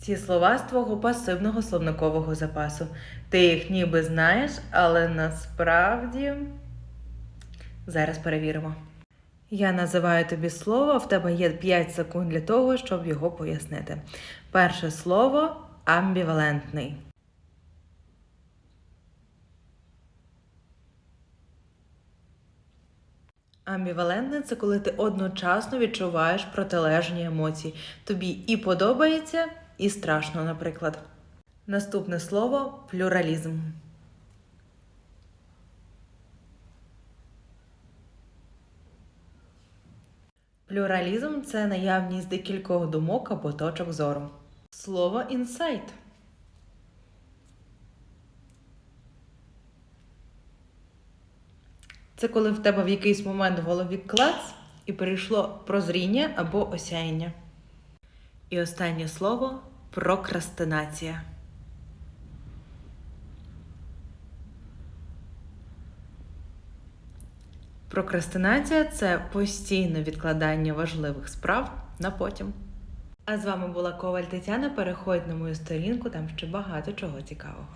Ці слова з твого пасивного словникового запасу. Ти їх ніби знаєш, але насправді. Зараз перевіримо. Я називаю тобі слово, в тебе є 5 секунд для того, щоб його пояснити. Перше слово амбівалентний. Амбівалентне це коли ти одночасно відчуваєш протилежні емоції. Тобі і подобається, і страшно, наприклад. Наступне слово плюралізм. Плюралізм це наявність декількох думок або точок зору. Слово інсайт. Це коли в тебе в якийсь момент в голові клац і перейшло прозріння або осяяння. І останнє слово прокрастинація. Прокрастинація це постійне відкладання важливих справ на потім. А з вами була Коваль Тетяна. Переходь на мою сторінку, там ще багато чого цікавого.